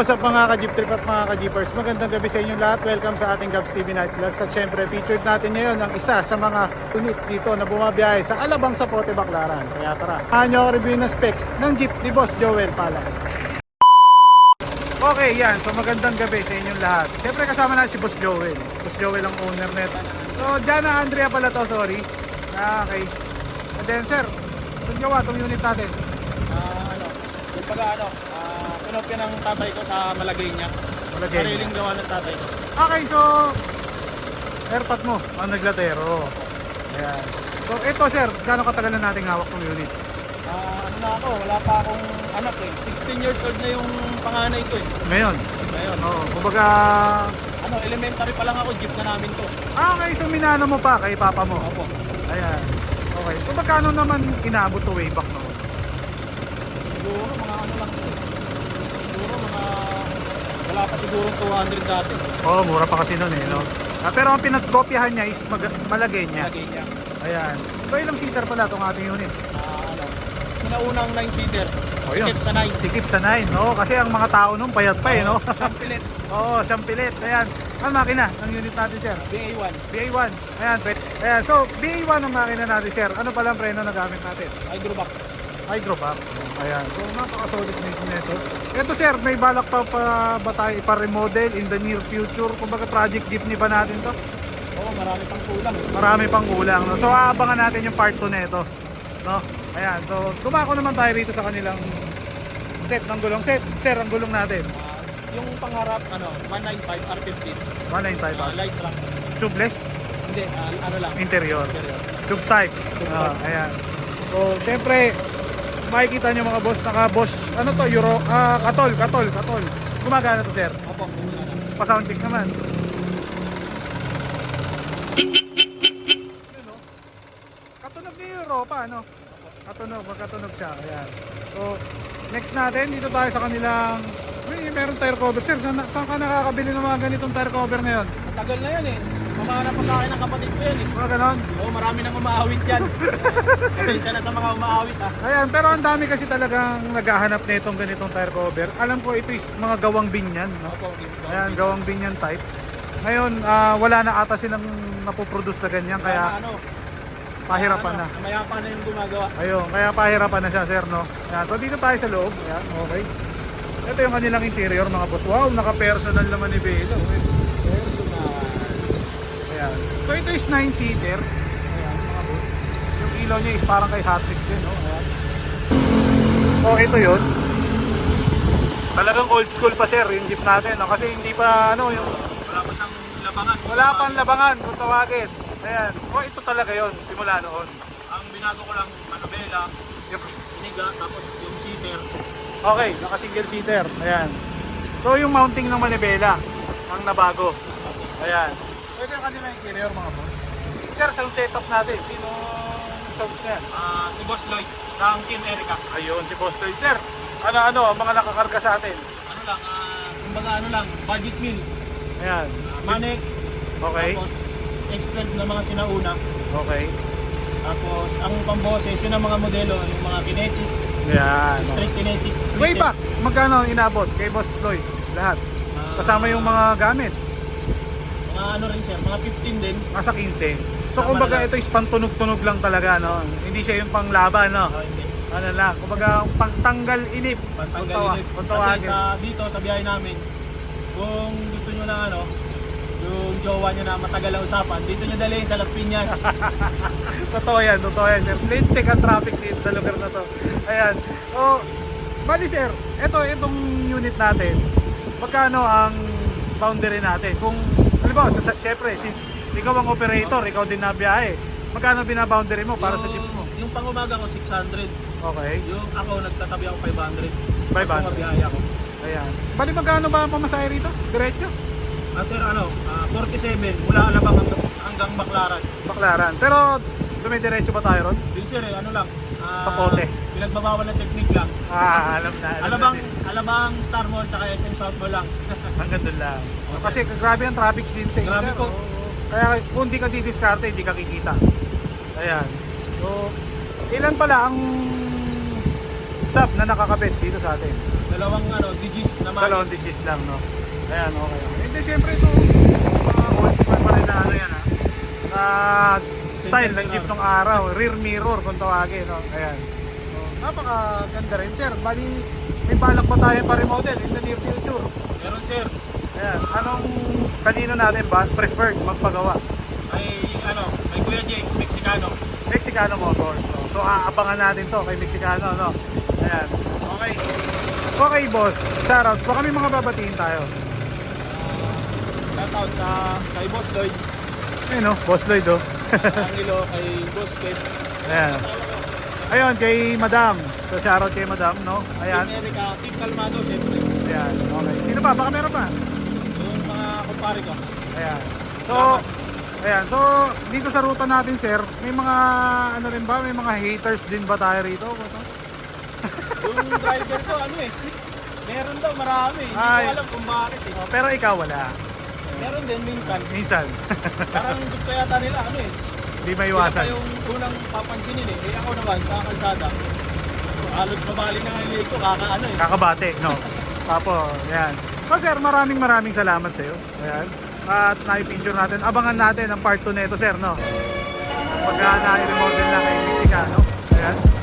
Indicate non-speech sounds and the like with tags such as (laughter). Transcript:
What's up mga ka-jeep trip at mga ka-jeepers? Magandang gabi sa inyong lahat. Welcome sa ating Gabs TV Night Vlogs. At syempre, featured natin ngayon ang isa sa mga unit dito na bumabiyahe sa Alabang sa Pote Baclaran. Kaya tara, samahan nyo review ng specs ng jeep ni Boss Joel Pala. Okay, yan. So magandang gabi sa inyong lahat. Syempre kasama na si Boss Joel. Boss Joel ang owner net. So, Jana Andrea pala to, sorry. Ah, okay. And then, sir, saan gawa itong unit natin? Ah, ano, yung pag ano, pinopya ng tatay ko sa malagay niya. Malagay niya. Sariling gawa ng tatay ko. Okay, so airpot mo ang naglatero. Ayan. So ito sir, gaano katagal na nating hawak ng unit? Ah, ano na ako, wala pa akong anak eh. 16 years old na yung panganay ko eh. Ngayon. Ngayon. Oo, kumbaga Ano, elementary pa lang ako, jeep na namin to. ah, okay, so minano mo pa kay papa mo. Opo. Ayan. Okay. So magkano naman inabot to way back noon? Siguro mga ano lang. to mga wala pa siguro 200 dati. Oo, oh, mura pa kasi noon eh, no? Ah, pero ang pinagkopyahan niya is mag- malagay niya. Malagay niya. Ayan. So ilang seater pala itong ating unit? Ah, ano, sinaunang 9-seater. Oh, yun. Sikip sa 9. Sikip sa 9, no? Kasi ang mga tao noon payat pa eh, no? Siyang pilit. (laughs) Oo, siyang pilit. Ayan. Ang makina ng unit natin, sir. BA1. BA1. Ayan. Ayan, so BA1 ang makina natin, sir. Ano pala ang preno na gamit natin? Hydrovac. Hydrovac. Ayan. So napaka-solid nito nito. Ito, sir, may balak pa, pa ba tayo ipa-remodel in the near future? Kumbaga project jeepney ba natin to? Oo, marami pang kulang. Marami pang kulang. No? So aabangan natin yung part 2 nito. No? Ayan. So dumako naman tayo rito sa kanilang set ng gulong. Set, sir, ang gulong natin. Ah, yung pangharap, ano, 195 R15. 195 Ah, light truck. Tubeless Hindi, ah, ano lang. interior. Interior. Tube type. Tube type. ayan. So, siyempre, makikita nyo mga boss, naka boss, ano to, Euro, ah, katol, katol, katol. Gumagana to, sir. Opo, ano. Pa-sound check naman. Ano? Katunog ni Europa, ano? Katunog, magkatunog siya. Ayan. So, next natin, dito tayo sa kanilang, may meron tire cover. Sir, saan, saan ka nakakabili ng mga ganitong tire cover ngayon? Matagal na yan eh. Mamana pa sa akin ng kapatid ko yan eh. Mga ganon? Oo, marami nang umaawit yan. Pasensya na sa mga umaawit ah. Ayan, pero ang dami kasi talagang naghahanap na itong ganitong tire cover. Alam ko ito is mga gawang binyan, no? Opo, Ayan, gawang binyan type. Ngayon, ah, wala na ata silang napoproduce na ganyan, Kaya, kaya ano, pahirapan na. ano, Mayapa na yung gumagawa. Ayun, kaya pahirapan na siya, sir, no? Ayan, so dito tayo sa loob. Ayan, okay. Ito yung kanilang interior, mga boss. Wow, naka-personal naman ni Belo. Ayan. So ito is 9-seater. Ayan, mga boss. Yung ilaw niya is parang kay Hot Wheels din, no? Ayan. So ito yun. Talagang old school pa, sir, yung jeep natin, no? Kasi hindi pa, ano, yung Wala pa siyang labangan. wala pang labangan kung tawagin. Ayan. O ito talaga yon simula noon. Ang binago ko lang, manobela, Yung iniga, tapos yung seater. Okay, naka single seater. Ayan. So yung mounting ng manibela ang nabago. Ayan. Ito yung kanilang interior mga boss. Sir, sound setup natin. Sino sounds niya? Ah, si Boss Lloyd, ng Team Erica. Ayun, si Boss Lloyd. Sir, ano-ano ang mga nakakarga sa atin? Ano lang, ah, kumbaga ano lang, budget meal. Ayan. Ah, Manex, Okay. tapos X12 na mga sinauna. Okay. Tapos ang pamboses, yun ang mga modelo, yung mga kinetic, Ayan. straight kinetic. Way back, magkano ang inabot kay Boss Lloyd? Lahat. Ah, Kasama yung mga gamit. Mga ano rin sir, mga 15 din. Nasa 15. So kumbaga lang. ito is pantunog-tunog lang talaga, no? Hindi siya yung panglaban, no? Ah, hindi. Ano lang, kumbaga pangtanggal inip. Pantanggal Kung tawa- inip. kung Kasi sa dito, sa biyahe namin, kung gusto nyo na ano, yung jowa nyo na matagal ang usapan, dito nyo dalhin sa Las Piñas. (laughs) Totoo yan, totoo yan, sir. Lintik ang traffic dito sa lugar na to. Ayan. So, bali sir, ito, itong unit natin, magkano ang boundary natin? Kung, halimbawa, sa, sa, syempre, since ikaw ang operator, ikaw din na biyahe, magkano binaboundary mo para sa jeep mo? Yung pangumaga ko 600, Okay, yung ako nagtatabi ako 500. 500. Pag mabiyahe ako. ayan. Bali, magkano ba ang pamasahe rito? Diretso? Ah, sir, ano, ah, 47 mula Alabang hanggang, hanggang Baclaran. Baklaran. Pero, dumidiretso ba tayo ron? Din sir, eh, ano lang, ah, Tapote. Pinagbabawal ng technique lang. Ah, alam na. Alam Alabang, Alabang Star Mall tsaka SM South Mall lang. (laughs) Hanggang doon lang. Kasi grabe ang traffic din sa Grabe sir. po. Kaya kung di ka didiskarte, hindi ka kikita. Ayan. So, ilan pala ang sub na nakakabit dito sa atin. Dalawang ano, digits na manis. Dalawang digits lang, no? Ayan, okay. Hindi, syempre ito, mga old pa rin na ano yan, ha? Na style ng jeep ng araw. Rear mirror kung tawagin, no? Ayan. So, napakaganda rin, sir. Bali, may balak pa tayo pa remodel in the near future. Meron sir, Ayan, anong kanino natin ba preferred magpagawa? ay ano, may Kuya James, Mexicano. Mexicano Motors. No? So, aabangan natin to kay Mexicano, no? Ayan. Okay. Okay, boss. Shoutouts. Baka may mga babatiin tayo. Shoutout sa kay Boss Lloyd, Ayun, no? Boss Lloyd, oh. Angelo, kay Boss Kate. Ayan. Ayun, kay Madam. So, shoutout kay Madam, no? Ayan. Team Erica, Team Calmado, siyempre. Ayan. Okay. Sino pa? Baka meron pa. Yung mga kumpare ko. Ayan. So, ayan. So, dito sa ruta natin, sir, may mga, ano rin ba? May mga haters din ba tayo rito? Yung driver ko, ano eh, meron daw marami. Hindi Ay. ko alam kung bakit eh. Oh, pero ikaw wala. Meron din minsan. Minsan. Parang gusto yata nila, ano eh. Hindi Sila maiwasan. pa yung unang papansinin eh. Eh ako naman, sa kalsada, halos mabali na nga yung leg ko, kakaano eh. Kakabate, no? Tapo, ayan. So sir, maraming maraming salamat sa iyo. Ayan. At na-picture natin. Abangan natin ang part 2 nito, sir, no? Pagka na-remodel na kay Mexicano. Ayan.